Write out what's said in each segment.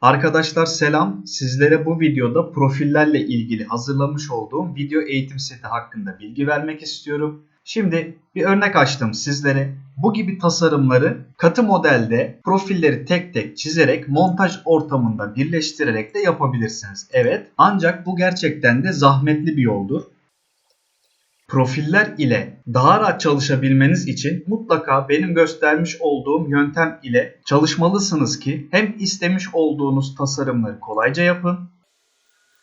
Arkadaşlar selam. Sizlere bu videoda profillerle ilgili hazırlamış olduğum video eğitim seti hakkında bilgi vermek istiyorum. Şimdi bir örnek açtım sizlere. Bu gibi tasarımları katı modelde profilleri tek tek çizerek montaj ortamında birleştirerek de yapabilirsiniz. Evet ancak bu gerçekten de zahmetli bir yoldur. Profiller ile daha rahat çalışabilmeniz için mutlaka benim göstermiş olduğum yöntem ile çalışmalısınız ki hem istemiş olduğunuz tasarımları kolayca yapın,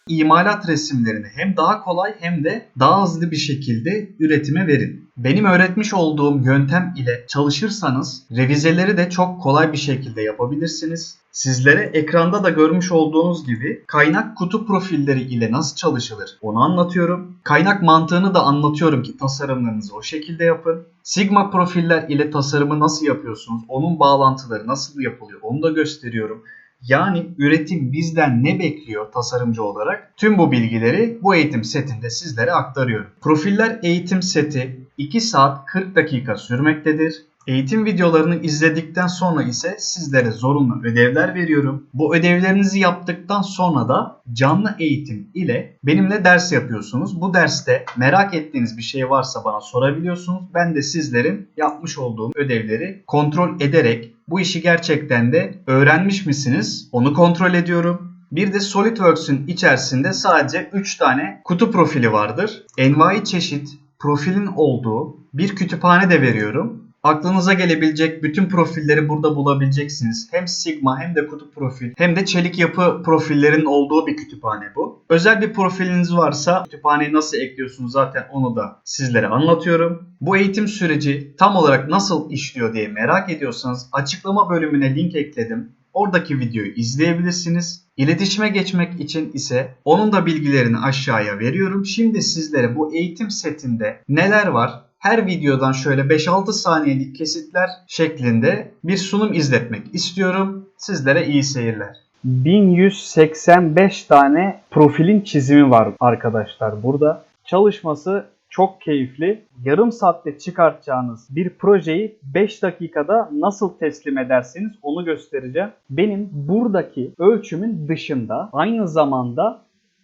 imalat resimlerini hem daha kolay hem de daha hızlı bir şekilde üretime verin. Benim öğretmiş olduğum yöntem ile çalışırsanız revizeleri de çok kolay bir şekilde yapabilirsiniz. Sizlere ekranda da görmüş olduğunuz gibi kaynak kutu profilleri ile nasıl çalışılır onu anlatıyorum. Kaynak mantığını da anlatıyorum ki tasarımlarınızı o şekilde yapın. Sigma profiller ile tasarımı nasıl yapıyorsunuz, onun bağlantıları nasıl yapılıyor onu da gösteriyorum. Yani üretim bizden ne bekliyor tasarımcı olarak? Tüm bu bilgileri bu eğitim setinde sizlere aktarıyorum. Profiller eğitim seti 2 saat 40 dakika sürmektedir. Eğitim videolarını izledikten sonra ise sizlere zorunlu ödevler veriyorum. Bu ödevlerinizi yaptıktan sonra da canlı eğitim ile benimle ders yapıyorsunuz. Bu derste merak ettiğiniz bir şey varsa bana sorabiliyorsunuz. Ben de sizlerin yapmış olduğum ödevleri kontrol ederek bu işi gerçekten de öğrenmiş misiniz? Onu kontrol ediyorum. Bir de SolidWorks'ün içerisinde sadece 3 tane kutu profili vardır. Envai çeşit profilin olduğu bir kütüphane de veriyorum. Aklınıza gelebilecek bütün profilleri burada bulabileceksiniz. Hem Sigma hem de kutu profil hem de çelik yapı profillerinin olduğu bir kütüphane bu. Özel bir profiliniz varsa kütüphaneyi nasıl ekliyorsunuz zaten onu da sizlere anlatıyorum. Bu eğitim süreci tam olarak nasıl işliyor diye merak ediyorsanız açıklama bölümüne link ekledim. Oradaki videoyu izleyebilirsiniz. İletişime geçmek için ise onun da bilgilerini aşağıya veriyorum. Şimdi sizlere bu eğitim setinde neler var her videodan şöyle 5-6 saniyelik kesitler şeklinde bir sunum izletmek istiyorum. Sizlere iyi seyirler. 1185 tane profilin çizimi var arkadaşlar burada. Çalışması çok keyifli. Yarım saatte çıkartacağınız bir projeyi 5 dakikada nasıl teslim edersiniz onu göstereceğim. Benim buradaki ölçümün dışında aynı zamanda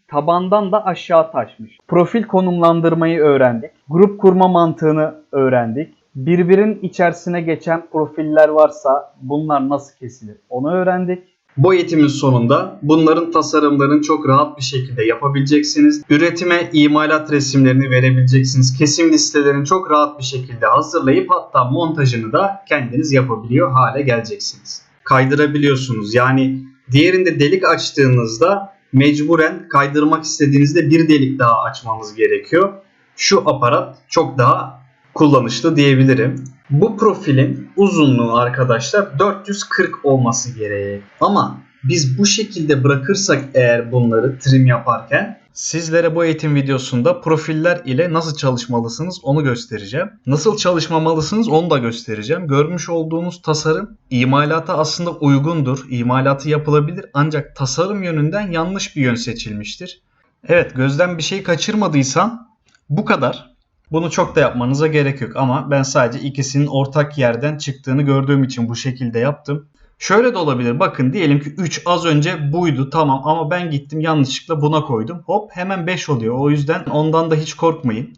tabandan da aşağı taşmış. Profil konumlandırmayı öğrendik. Grup kurma mantığını öğrendik. Birbirin içerisine geçen profiller varsa bunlar nasıl kesilir onu öğrendik. Bu eğitimin sonunda bunların tasarımlarını çok rahat bir şekilde yapabileceksiniz. Üretime imalat resimlerini verebileceksiniz. Kesim listelerini çok rahat bir şekilde hazırlayıp hatta montajını da kendiniz yapabiliyor hale geleceksiniz. Kaydırabiliyorsunuz. Yani diğerinde delik açtığınızda mecburen kaydırmak istediğinizde bir delik daha açmanız gerekiyor. Şu aparat çok daha kullanışlı diyebilirim. Bu profilin uzunluğu arkadaşlar 440 olması gereği. Ama biz bu şekilde bırakırsak eğer bunları trim yaparken sizlere bu eğitim videosunda profiller ile nasıl çalışmalısınız onu göstereceğim. Nasıl çalışmamalısınız onu da göstereceğim. Görmüş olduğunuz tasarım imalata aslında uygundur. İmalatı yapılabilir ancak tasarım yönünden yanlış bir yön seçilmiştir. Evet gözden bir şey kaçırmadıysan bu kadar. Bunu çok da yapmanıza gerek yok ama ben sadece ikisinin ortak yerden çıktığını gördüğüm için bu şekilde yaptım. Şöyle de olabilir. Bakın diyelim ki 3 az önce buydu tamam ama ben gittim yanlışlıkla buna koydum. Hop hemen 5 oluyor. O yüzden ondan da hiç korkmayın.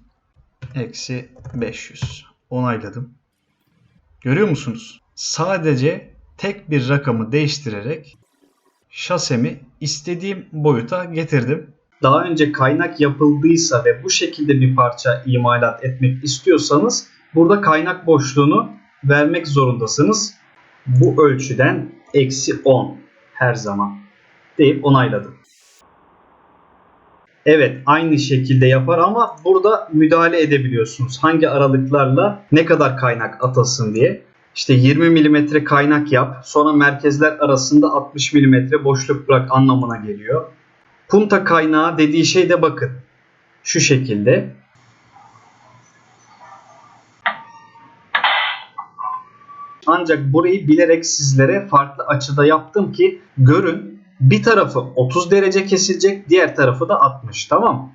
Eksi 500. Onayladım. Görüyor musunuz? Sadece tek bir rakamı değiştirerek şasemi istediğim boyuta getirdim. Daha önce kaynak yapıldıysa ve bu şekilde bir parça imalat etmek istiyorsanız burada kaynak boşluğunu vermek zorundasınız. Bu ölçüden eksi 10 her zaman deyip onayladım. Evet aynı şekilde yapar ama burada müdahale edebiliyorsunuz. Hangi aralıklarla ne kadar kaynak atasın diye. İşte 20 mm kaynak yap sonra merkezler arasında 60 mm boşluk bırak anlamına geliyor. Punta kaynağı dediği şey de bakın. Şu şekilde. Ancak burayı bilerek sizlere farklı açıda yaptım ki görün bir tarafı 30 derece kesilecek diğer tarafı da 60 tamam mı?